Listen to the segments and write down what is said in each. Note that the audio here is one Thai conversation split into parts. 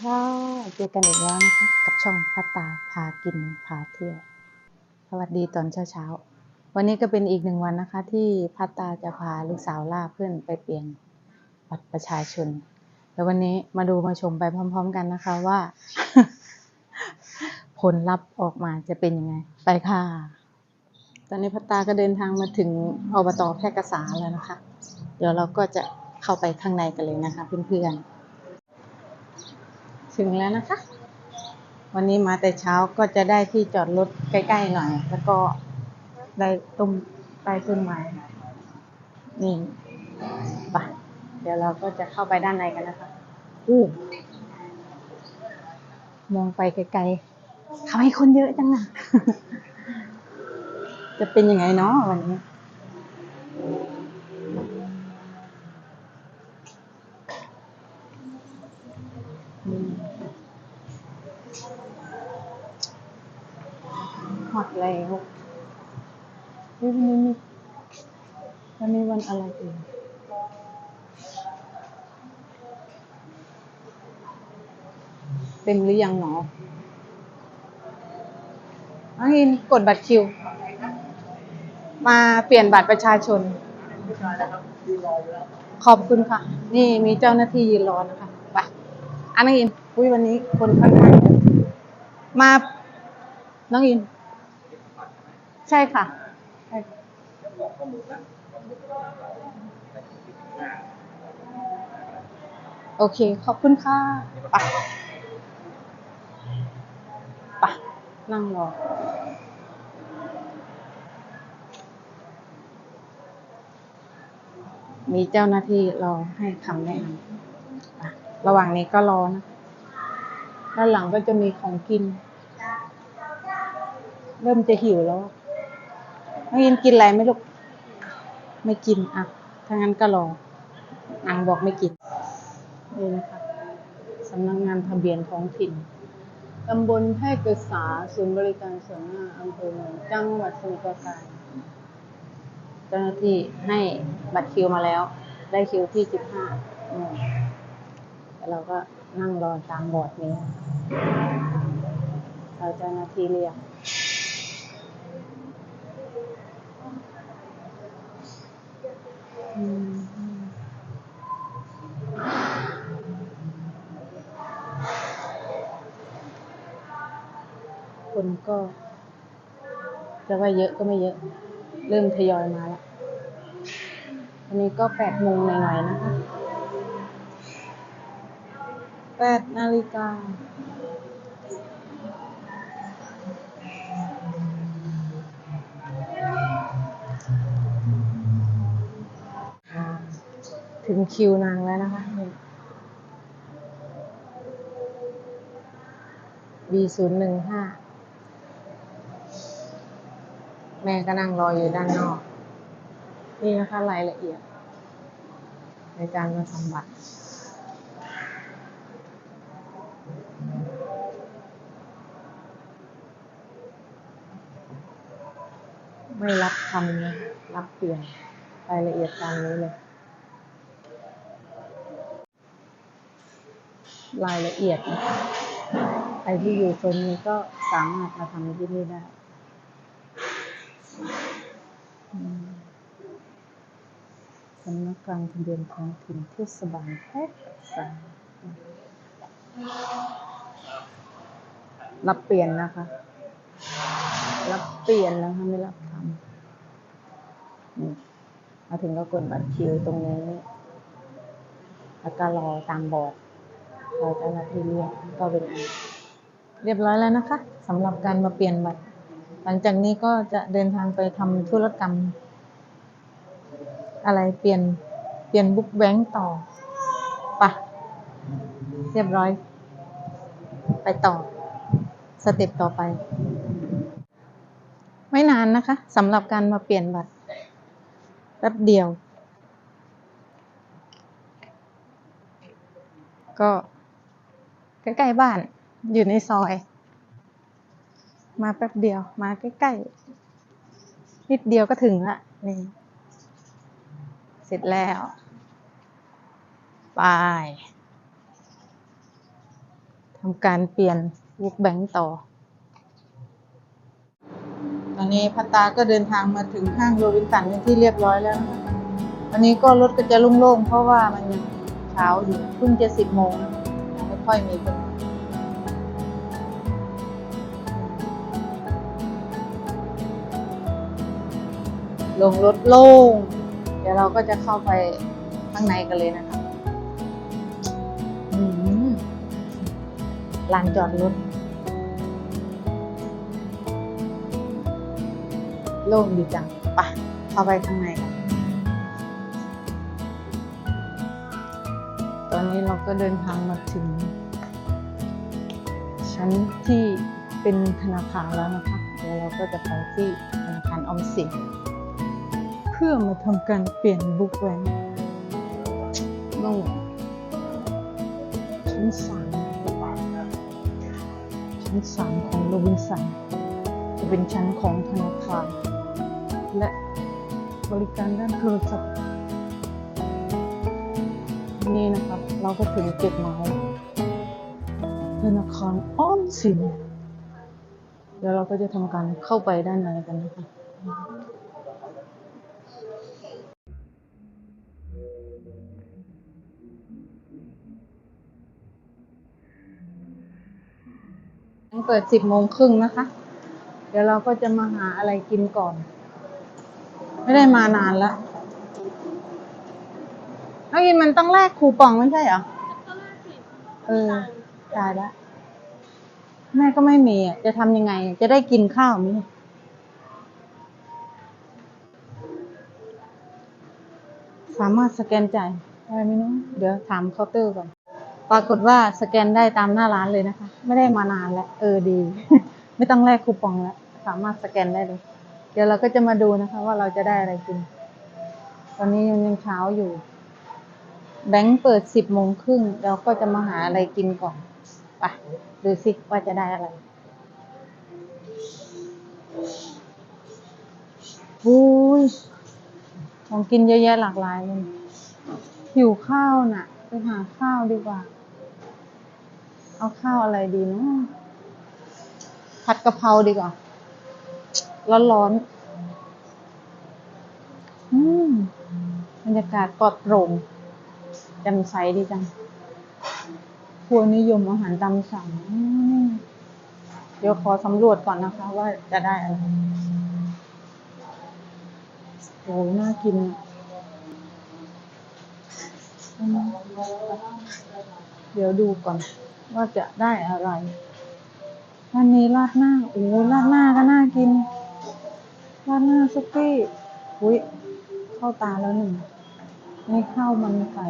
ค่ะ เจอกันอีกแล้วนะคะ กับช่องพัตตาพากินพาเที่ยว สวัสดีตอนเช้าเช้าๆ วันนี้ก็เป็นอีกหนึ่งวันนะคะ ที่พัตตาจะพาลูกสาวล่าเพื่อนไปเปลี่ยนบัตรประชาชน แล้ววันนี้มาดูมาชมไปพร้อม ๆ กันนะคะว่า ผลลัพธ์ออกมาจะเป็นยังไง ไปค่ะ ตอนนี้พัตตาก็เดินทางมาถึงอบตแพร่กษาแล้วนะคะ เดี๋ยวเราก็จะเข้าไปข้างในกันเลยนะคะเพื่อนๆ ถึงแล้วนะคะ วันนี้มาแต่เช้าก็จะได้ที่จอดรถใกล้ๆหน่อย แล้วก็ได้ต้มใต้ต้นไม้นี่ไปะเดี๋ยวเราก็จะเข้าไปด้านในกันนะคะอู้มองไปไกลๆทำไมคนเยอะจังอะจะเป็นยังไงเนาะวันนี้ หอดแล้ววันนี้มีวันนี้วันอะไรเองเต็มหรือยังหนอน้องอินกดบัตรคิว มาเปลี่ยนบัตรประชาชน ขอบคุณค่ะ นี่มีเจ้าหน้าที่ยืนรอนะคะ ไปอันน้องอิน อุ้ยวันนี้คนค่อนข้างมา น้องอิน ใช่ค่ะโอเค ขอบคุณค่ะปไปนั่งรอมีเจ้าหน้าที่รอให้คำแนะนำอะระหว่างนี้ก็รอนะ ด้านหลังก็จะมีของกิน เริ่มจะหิวแล้ว น้องยินกินอะไรไหมลูก ไม่กินอะถ้างั้นก็รอนางบอกไม่กินนี่นะคะสำนักงานทะเบียนท้องถิ่นตำบลแพร่กษาศูนย์บริการส่วนหน้าอำเภอเมืองจังหวัดสมุทรปราการเจ้าหน้าที่ให้บัตรคิวมาแล้ว ได้คิวที่สิบห้าแล้วเราก็นั่งรอตามบอร์ดนี้เราเจ้าหน้าที่เรียก อืม คนก็จะว่าเยอะก็ไม่เยอะ เริ่มทยอยมาแล้วอันนี้ก็แปดโมงหน่อยๆนะคะแปดนาฬิกา ถึงคิวนางแล้วนะคะนี่ B ศูนย์หนึ่งห้า แม่ก็นั่งรออยู่ด้านนอก นี่นะคะรายละเอียด ในการมาทำบัตรไม่รับทำนะรับเปลี่ยนรายละเอียดตามนี้เลย รายละเอียดนะคะใครที่อยู่โซนนี้ก็สามารถมาทำที่นี่ได้สำนักการทะเบียนท้องถิ่นเทศบาลแพร่กษารับเปลี่ยนนะคะ รับเปลี่ยนนะคะไม่รับทำมาถึงก็กดบัตรคิวตรงนี้ แล้วก็รอตามบอร์ดร อเจ้าหน้าที่เรียกก็เป็นเรียบร้อยแล้วนะคะสำหรับการมาเปลี่ยนบัตร หลังจากนี้ก็จะเดินทางไปทำธุรกรรม อะไรเปลี่ยนเปลี่ยนบุ๊กแบงค์ต่อปะเรียบร้อย ไปต่อ สเต็ปต่อไป ไม่นานนะคะสำหรับการมาเปลี่ยนบัตรแป๊บเดียว ก็ ใกล้ๆบ้าน อยู่ในซอย มาแป๊บเดียว มาใกล้ๆ นิดเดียวก็ถึงละนี่ เสร็จแล้ว ไปทำการเปลี่ยนวุกแบงค์ต่อ ตอนนี้พัตตาก็เดินทางมาถึงห้างโรบินสันเป็นที่เรียบร้อยแล้วนะคะวันนี้ก็รถก็จะโล่งๆ เพราะว่ามันยังเช้าอยู่เพิ่งจะสิบโมง ค่อยมีคนลงรถโล่ง เดี๋ยวเราก็จะเข้าไปข้างในกันเลยนะคะลานจอดรถโล่งดีจัง ไปะเข้าไปข้างในกัน อนนี้เราก็เดินทางมาถึง ชั้นที่เป็นธนาคารแล้วนะคะเดี๋ยวเราก็จะไปที่ธนาคารออมสินเพื่อมาทำการเปลี่ยนบุ๊กแวนโน่นชั้นสามชั้นสามของโรบินสันจะเป็นชั้นของธนาคาร และบริการด้านโทรศัพท์นี่นะครับ เราก็ถึงเก็บไม้ธนาคารอ้อมสินเดี๋ยวเราก็จะทำการเข้าไปด้านในกันนะคะเปิดสิบโมงครึ่งนะคะ เดี๋ยวเราก็จะมาหาอะไรกินก่อน ไม่ได้มานานแล้ว น้องอินมันต้องแลกคูปองไม่ใช่เหรอเออ ตายล้วแม่ก็ไม่มีอะ จะทำยังไง จะได้กินข้าวมเนี่ยสามารถสแกนจ่ายได้ไหมเนาะเดี๋ยวถามเคาน์เตอร์ก่อน ปรากฏว่าสแกนได้ตามหน้าร้านเลยนะคะ ไม่ได้มานานแล้ว เออดี ไม่ต้องแลกคูปองแล้ว สามารถสแกนได้เลย เดี๋ยวเราก็จะมาดูนะคะ ว่าเราจะได้อะไรกิน ตอนนี้ยังเช้าอยู่ แบงค์เปิดสิบโมงครึ่งเราก็จะมาหาอะไรกินก่อนไปดูสิว่าจะได้อะไรอุ้ยของกินเยอะแยะหลากหลายเลยหิวข้าวน่ะ ไปหาข้าวดีกว่า เอาข้าวอะไรดีเนาะผัดกะเพราดีกว่า ร้อนๆอืมบรรยากาศปลอดโปร่ง จ่มใสดีจังครัวนิยมอาหารตามสั่ง เดี๋ยวขอสำรวจก่อนนะคะ ว่าจะได้อะไรโอ้น่ากินอะเดี๋ยวดูก่อน ว่าจะได้อะไรอันนี้ราดหน้าโอ้ราดหน้าก็น่ากินราดหน้าซุกี้อุ้ยเข้าตาแล้วหนึ่งนี่ข้าวมันไก่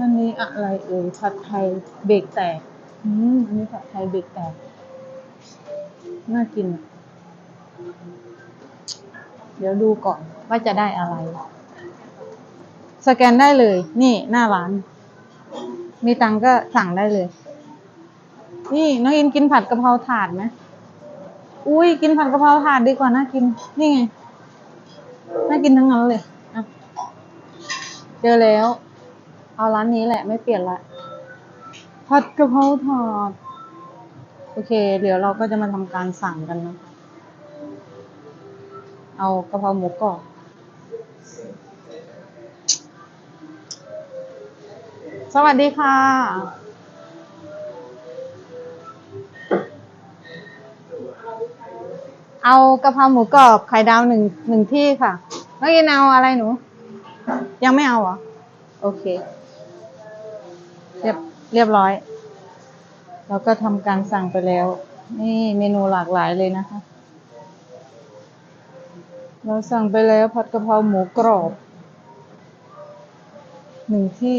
อันนี้อะไรเอ่ยผัดไทยเบรกแตก อืม อันนี้ผัดไทยเบรกแตก น่ากิน เดี๋ยวดูก่อนว่าจะได้อะไร สแกนได้เลย นี่หน้าร้าน มีตังก็สั่งได้เลย นี่น้องอินกินผัดกะเพราถาดไหมอุ้ยกินผัดกะเพราถาดดีกว่าน่ากิน นี่ไง น่ากินทั้งนั้นเลยเจอแล้ว เอาร้านนี้แหละไม่เปลี่ยนละผัดกะเพราถาดโอเค เดี๋ยวเราก็จะมาทำการสั่งกันนะคะ เอากะเพราหมูกรอบสวัสดีค่ะ เอากะเพราหมูกรอบไข่ดาวหนึ่งหนึ่งที่ค่ะน้องอินเอาอะไรหนู ยังไม่เอาเหรอ โอเค เรียบเรียบร้อย เราก็ทำการสั่งไปแล้ว นี่เมนูหลากหลายเลยนะคะ เราสั่งไปแล้วผัดกะเพราหมูกรอบหนึ่งที่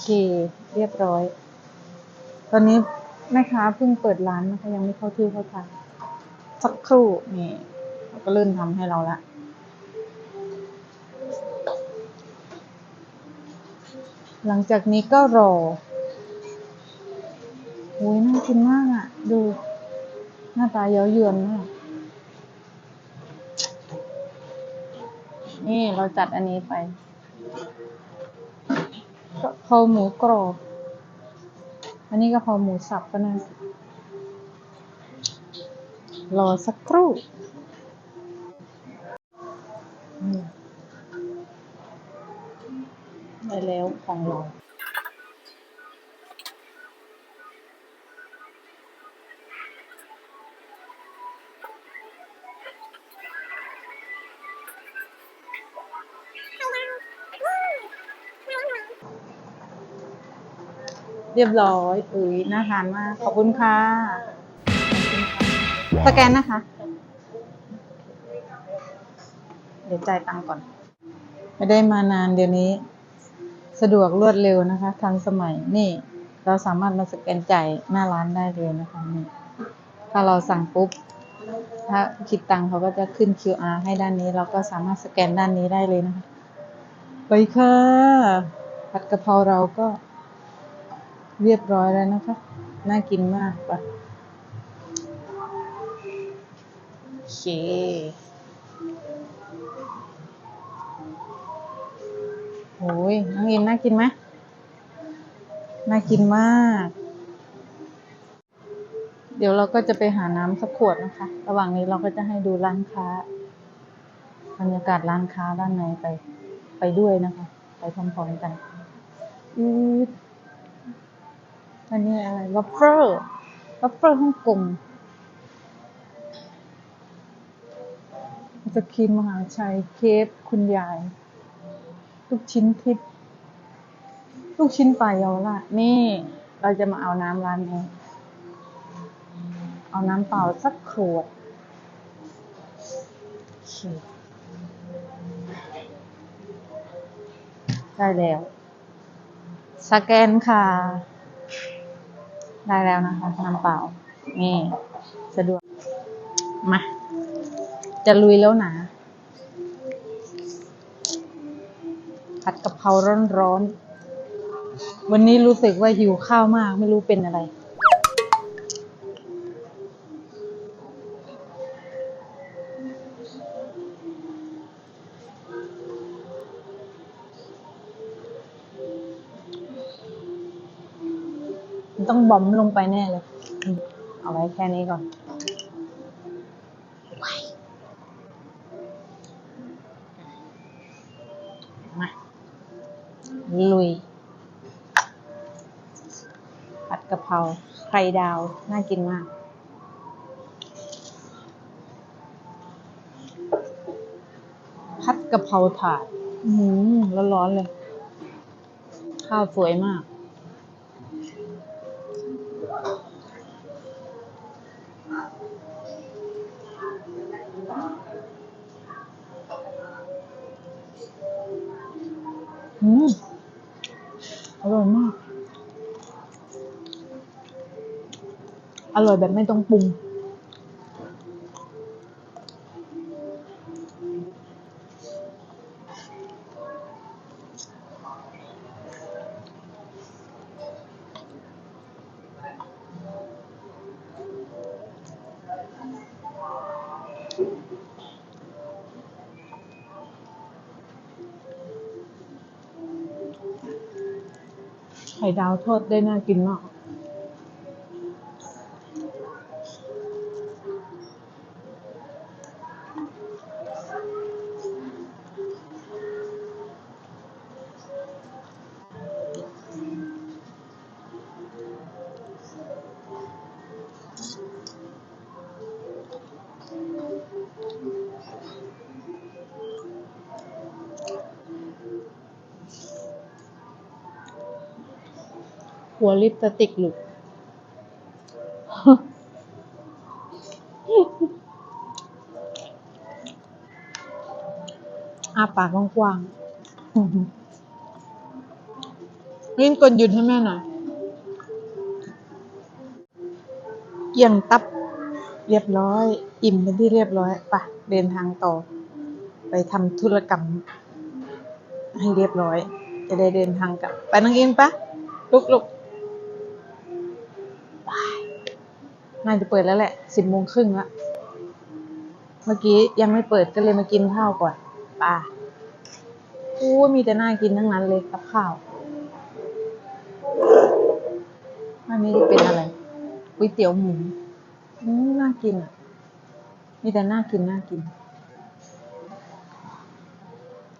เคเรียบร้อย ตอนนี้แม่ค้าเพิ่งเปิดร้านนะคะยังไม่เข้าที่เข้าทางสักครู่นี่เขาก็เริ่มทำให้เราละ หลังจากนี้ก็รอโอ้ยน่ากินมากอะ ดู หน้าตาเย้ายวนมากนี่เราจัดอันนี้ไปกะเพราหมูกรอบ อันนี้กะเพราหมูสับก็น่ารอสักครู่ ของเราเรียบร้อยเอ้ยน่าทานมาก ขอบคุณค่ะ สแกนนะคะ เดี๋ยวจ่ายตังค์ก่อน ไม่ได้มานานเดี๋ยวนี้ สะดวกรวดเร็วนะคะ ทันสมัยนี่ เราสามารถมาสแกนจ่ายหน้าร้านได้เลยนะคะนี่ถ้าเราสั่งปุ๊บถ้าคิดตังค์เขาก็จะขึ้น QR ให้ด้านนี้ เราก็สามารถสแกนด้านนี้ได้เลยนะคะ ไปค่ะผัดกะเพราเราก็เรียบร้อยแล้วนะคะ น่ากินมากปะโอเค โอ้ยน้องอินน่ากินไหมน่ากินมาก เดี๋ยวเราก็จะไปหาน้ำสักขวดนะคะ ระหว่างนี้เราก็จะให้ดูร้านค้า บรรยากาศร้านค้าด้านในไป ไปด้วยนะคะ ไปพร้อมๆกันอืดอันนี้อะไรวัฟเฟิลวัฟเฟิลฮ่องกงจะครีมมหาชัย เคฟคุณยาย ลูกชิ้นทิพย์ลูกชิ้นปลาเยาวราชนี่ เราจะมาเอาน้ำร้านนี้ เอาน้ำเปล่าสักขวดได้แล้ว สแกนค่ะ ได้แล้วนะคะน้ำเปล่า นี่ สะดวก มา จะลุยแล้วนะ ผัดกะเพราร้อนๆ วันนี้รู้สึกว่าหิวข้าวมาก ไม่รู้เป็นอะไรมันต้องบอมลงไปแน่เลย เอาไว้แค่นี้ก่อน ราไข่ดาวน่ากินมากผัดกะเพราถาดอืมร้อนๆเลย ข้าวสวยมาก อืม อร่อยแบบไม่ต้องปรุง ไข่ดาวทอดได้น่ากินมาก หัวลิปสติกหลุด อาปากกว้างๆลิ้นกดหยุดให้แม่หน่อยเกี่ยงตับเรียบร้อย อิ่มเป็นที่เรียบร้อยไปะเดินทางต่อ ไปทำธุรกรรม ให้เรียบร้อย จะได้เดินทางกลับ ไปนังอินปะลุกลุ น่าจะเปิดแล้วแหละสิบโมงครึ่งละเมื่อกี้ยังไม่เปิดก็เลยมากินข้าวก่อนป่ะอู้มีแต่น่ากินทั้งนั้นเลยกับข้าวอันนี้เป็นอะไรก๋วยเตี๋ยวหมูอืมน่ากินอะ มีแต่น่ากินน่ากิน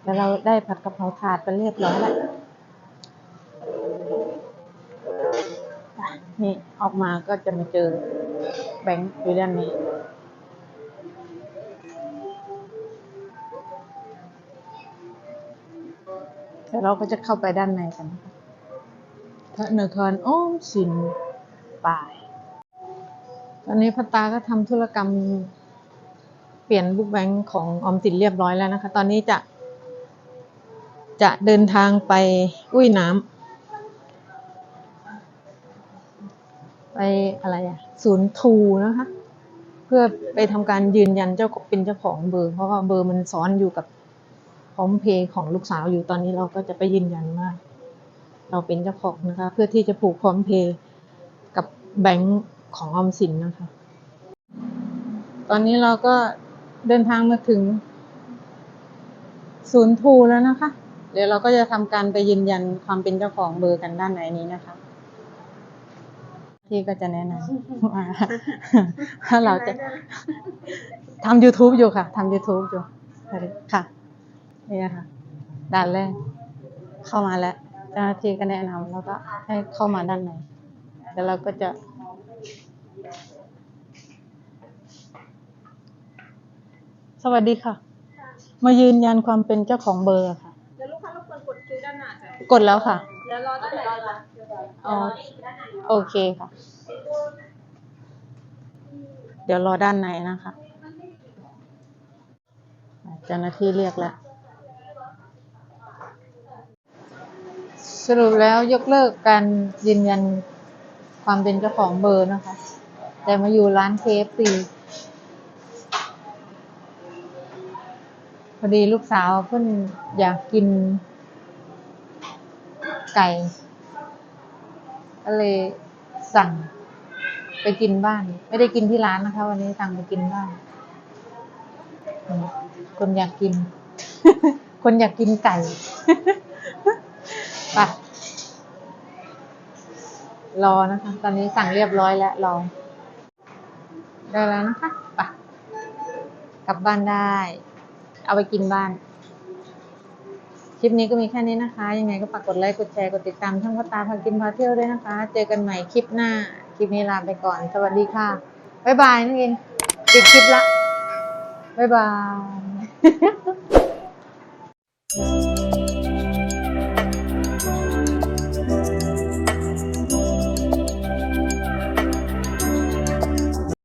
แล้วเราได้ผัดกะเพราถาดไปเรียบร้อยแล้วอะนี่ออกมาก็จะมาเจอ แบงค์อยู่ด้านนี้เดี๋ยวเราก็จะเข้าไปด้านในกันนะคะธนาคารออมสินป่าย ตอนนี้พัตาก็ทำธุรกรรมเปลี่ยนบุ๊กแบงค์ของออมสินเรียบร้อยแล้วนะคะ ตอนนี้จะ จะเดินทางไปอุ้ยน้ำไป อะไรอะศูนย์ทูนะคะ เพื่อไปทำการยืนยันเจ้าเป็นเจ้าของเบอร์ เพราะว่าเบอร์มันซ้อนอยู่กับพร้อมเพย์ของลูกสาวอยู่ตอนนี้เราก็จะไปยืนยันว่าเราเป็นเจ้าของนะคะ เพื่อที่จะผูกพร้อมเพย์กับแบงค์ของออมสินนะคะ ตอนนี้เราก็เดินทางมาถึงศูนย์ทูแล้วนะคะ เดี๋ยวเราก็จะทำการไปยืนยันความเป็นเจ้าของเบอร์กันด้านในนี้นะคะ ที่ก็จะแนะนำว่าถ้าเราจะทำ YouTube อยู่ค่ะทำ YouTube อยู่ค่ะนี่นะคะด้านแรกเข้ามาแล้วเจ้าหน้าที่ก็แนะนำแล้วก็ให้เข้ามาด้านในแล้วเราก็จะ สวัสดีค่ะ มายืนยันความเป็นเจ้าของเบอร์ค่ะเดี๋ยวลูกค้ารบกวนกดคิวด้านหน้าจ้ะกดแล้วค่ะเดี๋ยวรอด้านไหนจ้ะอ๋อ โอเคค่ะ เดี๋ยวรอด้านในนะคะ เจ้าหน้าที่เรียกแล้ว สรุปแล้วยกเลิกการยืนยันความเป็นเจ้าของเบอร์นะคะ แต่มาอยู่ร้านเคฟซีพอดีลูกสาวเพิ่นอยากกินไก่ ก็เลยสั่งไปกินบ้าน ไม่ได้กินที่ร้านนะคะ วันนี้สั่งไปกินบ้าน คนอยากกิน คนอยากกินไก่ไปรอนะคะ ตอนนี้สั่งเรียบร้อยแล้วรอได้แล้วนะคะไปกลับบ้านได้ เอาไปกินบ้าน ลิปนี้ก็มีแค่นี้นะคะ ยังไงก็ฝากกดไลค์กดแชร์กดติดตามช่องพ่อตาพากินพาเที่ยวด้วยนะคะ เจอกันใหม่คลิปหน้า คลิปนี้ลาไปก่อน สวัสดีค่ะบ๊ายบายนั่นเองปิดคลิปละบ๊ายบาย